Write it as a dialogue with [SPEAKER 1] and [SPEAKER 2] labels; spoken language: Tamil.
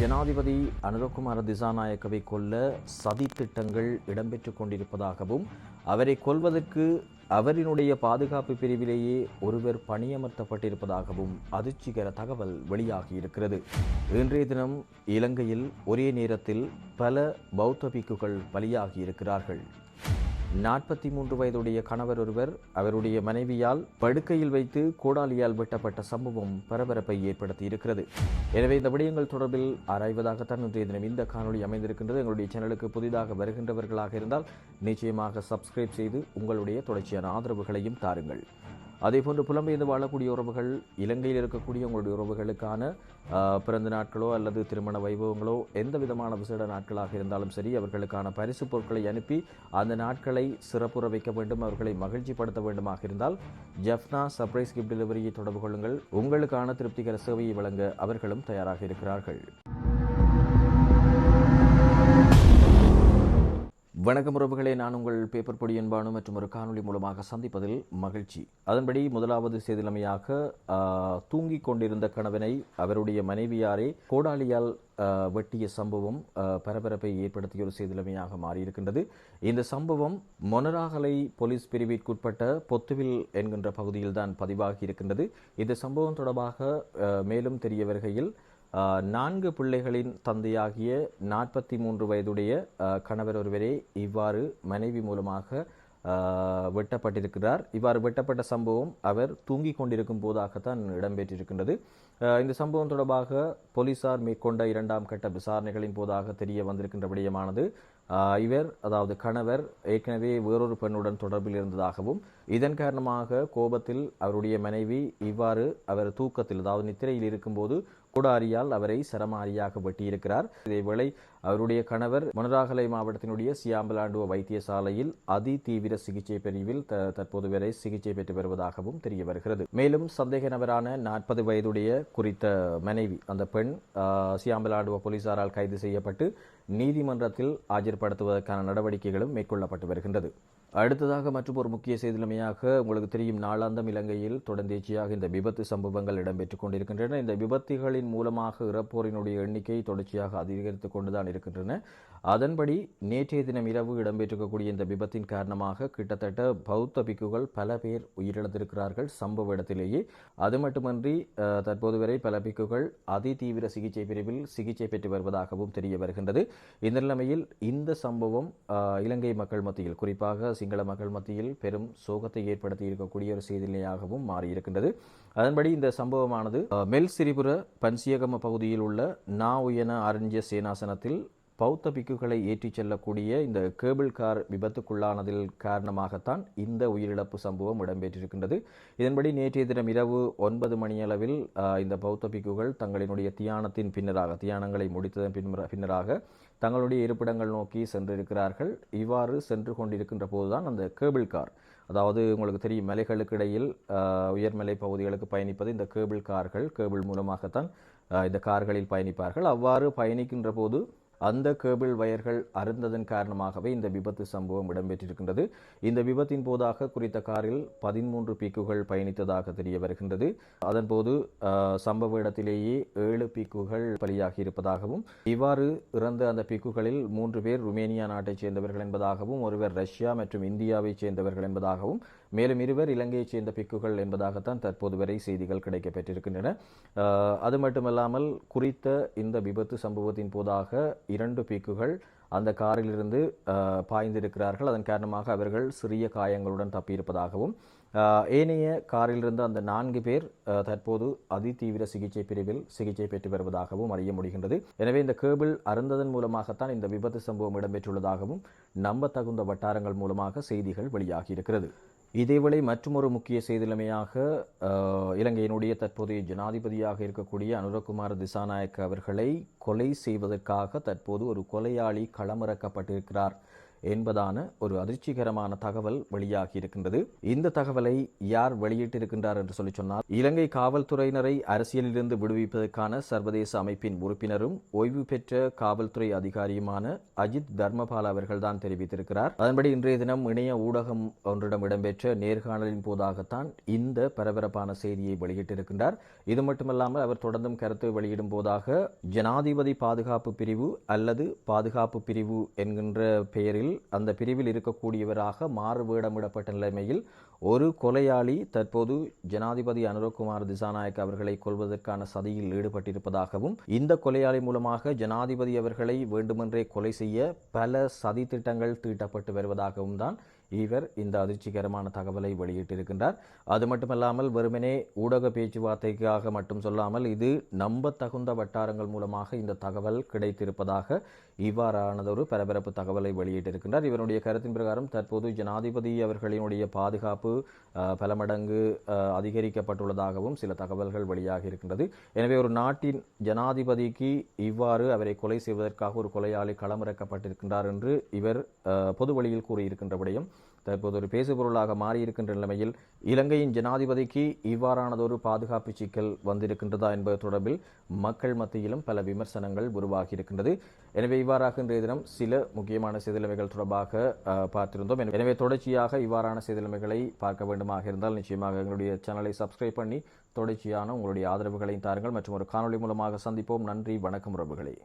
[SPEAKER 1] ஜனாதிபதி அனுரகுமார திசாநாயக்கவை கொல்ல சதி திட்டங்கள் இடம்பெற்றுக் கொண்டிருப்பதாகவும் அவரை கொல்வதற்கு அவரினுடைய பாதுகாப்பு பிரிவிலேயே ஒருவர் பணியமர்த்தப்பட்டிருப்பதாகவும் அதிர்ச்சிகர தகவல் வெளியாகியிருக்கிறது. இன்றைய தினம் இலங்கையில் ஒரே நேரத்தில் பல பௌத்த பிக்குகள் பலியாகியிருக்கிறார்கள். நாற்பத்தி மூன்று வயதுடைய கணவர் ஒருவர் அவருடைய மனைவியால் படுக்கையில் வைத்து கோடாலியால் வெட்டப்பட்ட சம்பவம் பரபரப்பை ஏற்படுத்தி இருக்கிறது எனவே இந்த விடயங்கள் தொடர்பில் ஆராய்வதாகத்தான் இன்றைய தினம் இந்த காணொளி அமைந்திருக்கின்றது. எங்களுடைய சேனலுக்கு புதிதாக வருகின்றவர்களாக இருந்தால் நிச்சயமாக சப்ஸ்கிரைப் செய்து உங்களுடைய தொடர்ச்சியான ஆதரவுகளையும் தாருங்கள். அதேபோன்று புலம்பெயர்ந்து வாழக்கூடிய உறவுகள் இலங்கையில் இருக்கக்கூடிய உங்களுடைய உறவுகளுக்கான பிறந்த நாட்களோ அல்லது திருமண வைபவங்களோ எந்த விதமான விசேட நாட்களாக இருந்தாலும் சரி அவர்களுக்கான பரிசு பொருட்களை அனுப்பி அந்த நாட்களை சிறப்புற வைக்க வேண்டும் அவர்களை மகிழ்ச்சிப்படுத்த வேண்டுமாக இருந்தால் ஜெஃப்னா சர்ப்ரைஸ் கிஃப்ட் டெலிவரியை தொடர்பு கொள்ளுங்கள். உங்களுக்கான திருப்திகர சேவையை வழங்க அவர்களும் தயாராக இருக்கிறார்கள். வணக்கம் உறவுகளை நான் உங்கள் பேப்பர் பொடி என்பானு மற்றும் ஒரு காணொளி மூலமாக சந்திப்பதில் மகிழ்ச்சி. அதன்படி முதலாவது செய்திலமையாக தூங்கிக் கொண்டிருந்த கணவனை அவருடைய மனைவியாரே கோடாலியால் வெட்டிய சம்பவம் பரபரப்பை ஏற்படுத்திய ஒரு செய்திலமையாக மாறியிருக்கின்றது. இந்த சம்பவம் மொனராகலை போலீஸ் பிரிவிற்குட்பட்ட பொத்துவில் என்கின்ற பகுதியில் தான் பதிவாகி இருக்கின்றது இந்த சம்பவம் தொடர்பாக மேலும் தெரிய வருகையில் நான்கு பிள்ளைகளின் தந்தையாகிய நாற்பத்தி மூன்று வயதுடைய கணவர் ஒருவரே இவ்வாறு மனைவி மூலமாக வெட்டப்பட்டிருக்கிறார். இவ்வாறு வெட்டப்பட்ட சம்பவம் அவர் தூங்கிக் கொண்டிருக்கும் போதாகத்தான் இடம்பெற்றிருக்கின்றது இந்த சம்பவம் தொடர்பாக போலீசார் மேற்கொண்ட இரண்டாம் கட்ட விசாரணைகளின் போதாக தெரிய வந்திருக்கின்ற விடயமானது இவர் அதாவது கணவர் ஏற்கனவே வேறொரு பெண்ணுடன் தொடர்பில் இருந்ததாகவும் இதன் காரணமாக கோபத்தில் அவருடைய மனைவி இவ்வாறு அவர் தூக்கத்தில் அதாவது நித்திரையில் இருக்கும்போது கூடாரியால் அவரை சரமாரியாக வெட்டியிருக்கிறார். இதேவேளை அவருடைய கணவர் மனுராகலை மாவட்டத்தினுடைய சியாம்பலாண்டுவ வைத்தியசாலையில் அதி தீவிர சிகிச்சை பிரிவில் த- தற்போது வரை சிகிச்சை பெற்று வருவதாகவும் தெரிய வருகிறது. மேலும் சந்தேக நபரான நாற்பது வயதுடைய குறித்த மனைவி அந்த பெண் சியாம்பலாடுவ போலீசாரால் கைது செய்யப்பட்டு நீதிமன்றத்தில் ஆஜர்படுத்துவதற்கான நடவடிக்கைகளும் மேற்கொள்ளப்பட்டு வருகின்றது. அடுத்ததாக மற்றும் ஒரு முக்கிய செய்திலமையாக உங்களுக்கு தெரியும் நாளாந்தம் இலங்கையில் தொடர்ந்தேச்சியாக இந்த விபத்து சம்பவங்கள் இடம்பெற்றுக் கொண்டிருக்கின்றன. இந்த விபத்துகளின் மூலமாக இறப்போரினுடைய எண்ணிக்கை தொடர்ச்சியாக அதிகரித்துக் கொண்டுதான் இருக்கின்றன. அதன்படி நேற்றைய தினம் இரவு இடம்பெற்றிருக்கக்கூடிய இந்த விபத்தின் காரணமாக கிட்டத்தட்ட பௌத்த பிக்குகள் பல பேர் உயிரிழந்திருக்கிறார்கள் சம்பவ இடத்திலேயே. அது மட்டுமன்றி தற்போது வரை பல பிக்குகள் அதிதீவிர சிகிச்சை பிரிவில் சிகிச்சை பெற்று வருவதாகவும் தெரிய வருகின்றது. இந்த நிலைமையில் இந்த சம்பவம் இலங்கை மக்கள் மத்தியில் குறிப்பாக சிங்கள மக்கள் மத்தியில் பெரும் சோகத்தை ஏற்படுத்தி இருக்கக்கூடிய ஒரு செய்தியாகவும் மாறியிருக்கின்றது. அதன்படி இந்த சம்பவமானது மெல் சிறிபுர பன்சியகம பகுதியில் உள்ள நா உயன அரண்ய சேனாசனத்தில் பௌத்த பிக்குகளை ஏற்றிச் செல்லக்கூடிய இந்த கேபிள் கார் விபத்துக்குள்ளானதில் காரணமாகத்தான் இந்த உயிரிழப்பு சம்பவம் இடம்பெற்றிருக்கின்றது. இதன்படி நேற்றைய தினம் இரவு ஒன்பது மணியளவில் இந்த பௌத்த பிக்குகள் தங்களினுடைய தியானத்தின் பின்னராக தியானங்களை முடித்ததன் பின்னராக தங்களுடைய இருப்பிடங்கள் நோக்கி சென்றிருக்கிறார்கள். இவ்வாறு சென்று கொண்டிருக்கின்ற போதுதான் அந்த கேபிள் கார் அதாவது உங்களுக்கு தெரியும் மலைகளுக்கு இடையில் உயர்மலை பகுதிகளுக்கு பயணிப்பது இந்த கேபிள் கார்கள் கேபிள் மூலமாகத்தான் இந்த கார்களில் பயணிப்பார்கள். அவ்வாறு பயணிக்கின்ற போது அந்த கேபிள் வயர்கள் அருந்ததன் காரணமாகவே இந்த விபத்து சம்பவம் இடம்பெற்றிருக்கின்றது. இந்த விபத்தின் போதாக குறித்த காரில் பதிமூன்று பீக்குகள் பயணித்ததாக தெரிய வருகின்றது. அதன்போது சம்பவ இடத்திலேயே ஏழு பீக்குகள் பலியாகி இருப்பதாகவும் இவ்வாறு இறந்த அந்த பீக்குகளில் மூன்று பேர் ருமேனியா நாட்டைச் சேர்ந்தவர்கள் என்பதாகவும் ஒருவர் ரஷ்யா மற்றும் இந்தியாவைச் சேர்ந்தவர்கள் என்பதாகவும் மேலும் இருவர் இலங்கையைச் சேர்ந்த பிக்குகள் என்பதாகத்தான் தற்போது வரை செய்திகள் கிடைக்கப்பெற்றிருக்கின்றன. அது மட்டுமல்லாமல் குறித்த இந்த விபத்து சம்பவத்தின் போதாக இரண்டு பீக்குகள் அந்த காரிலிருந்து பாய்ந்திருக்கிறார்கள். அதன் காரணமாக அவர்கள் சிறிய காயங்களுடன் தப்பியிருப்பதாகவும் ஏனைய காரிலிருந்து அந்த நான்கு பேர் தற்போது அதிதீவிர சிகிச்சை பிரிவில் சிகிச்சை பெற்று வருவதாகவும் அறிய முடிகின்றது. எனவே இந்த கேபிள் அருந்ததன் மூலமாகத்தான் இந்த விபத்து சம்பவம் இடம்பெற்றுள்ளதாகவும் நம்பத்தகுந்த வட்டாரங்கள் மூலமாக செய்திகள் வெளியாகி இருக்கிறது இதேவேளை மற்றொரு முக்கிய செய்திலமையாக இலங்கையினுடைய தற்போதைய ஜனாதிபதியாக இருக்கக்கூடிய அனுரகுமார் திசாநாயக்க அவர்களை கொலை செய்வதற்காக தற்போது ஒரு கொலையாளி களமிறக்கப்பட்டிருக்கிறார். என்பதான ஒரு அதிர்ச்சிகரமான தகவல் வெளியாகி இருக்கின்றது. இந்த தகவலை யார் வெளியிட்டிருக்கின்றார் என்று சொல்லி சொன்னால் இலங்கை காவல்துறையினரை அரசியலிலிருந்து விடுவிப்பதற்கான சர்வதேச அமைப்பின் உறுப்பினரும் ஓய்வு பெற்ற காவல்துறை அதிகாரியுமான அஜித் தர்மபால் அவர்கள்தான் தெரிவித்திருக்கிறார். அதன்படி இன்றைய தினம் இணைய ஊடகம் ஒன்றிடம் இடம்பெற்ற நேர்காணலின் போதாகத்தான் இந்த பரபரப்பான செய்தியை வெளியிட்டிருக்கின்றார். இது மட்டுமல்லாமல் அவர் தொடர்ந்தும் கருத்து வெளியிடும் போதாக ஜனாதிபதி பாதுகாப்பு பிரிவு அல்லது பாதுகாப்பு பிரிவு என்கின்ற பெயரில் அந்த பிரிவில் இருக்கக்கூடியவராக மாறு வேடமிடப்பட்ட நிலைமையில் ஒரு கொலையாளி தற்போது ஜனாதிபதி அனுரகுமார் திசாநாயக் அவர்களை கொல்வதற்கான சதியில் ஈடுபட்டிருப்பதாகவும் இந்த கொலையாளி மூலமாக ஜனாதிபதி அவர்களை வேண்டுமென்றே கொலை செய்ய பல சதி திட்டங்கள் தீட்டப்பட்டு வருவதாகவும் தான் இவர் இந்த அதிர்ச்சிகரமான தகவலை வெளியிட்டிருக்கின்றார். அது மட்டுமல்லாமல் வெறுமனே ஊடக பேச்சுவார்த்தைக்காக மட்டும் சொல்லாமல் இது நம்பத்தகுந்த வட்டாரங்கள் மூலமாக இந்த தகவல் கிடைத்திருப்பதாக இவ்வாறானதொரு பரபரப்பு தகவலை வெளியிட்டிருக்கின்றார். இவருடைய கருத்தின் பிரகாரம் தற்போது ஜனாதிபதி அவர்களினுடைய பாதுகாப்பு பல மடங்கு அதிகரிக்கப்பட்டுள்ளதாகவும் சில தகவல்கள் வெளியாகி இருக்கின்றது. எனவே ஒரு நாட்டின் ஜனாதிபதிக்கு இவ்வாறு அவரை கொலை செய்வதற்காக ஒரு கொலையாளி களமிறக்கப்பட்டிருக்கின்றார் என்று இவர் பொது வழியில் கூறியிருக்கின்ற விடயம். தற்போது ஒரு பேசுபொருளாக மாறியிருக்கின்ற நிலைமையில் இலங்கையின் ஜனாதிபதிக்கு இவ்வாறானதொரு பாதுகாப்பு சிக்கல் வந்திருக்கின்றதா என்பது தொடர்பில் மக்கள் மத்தியிலும் பல விமர்சனங்கள் உருவாகி இருக்கின்றது எனவே இவ்வாறாக இன்றைய தினம் சில முக்கியமான செய்திலைமைகள் தொடர்பாக பார்த்திருந்தோம். எனவே தொடர்ச்சியாக இவ்வாறான செய்திலைமைகளை பார்க்க வேண்டுமாக இருந்தால் நிச்சயமாக எங்களுடைய சேனலை சப்ஸ்கிரைப் பண்ணி தொடர்ச்சியான உங்களுடைய ஆதரவுகளையும் தாருங்கள். மற்றும் ஒரு காணொளி மூலமாக சந்திப்போம். நன்றி. வணக்கம் உறவுகளே.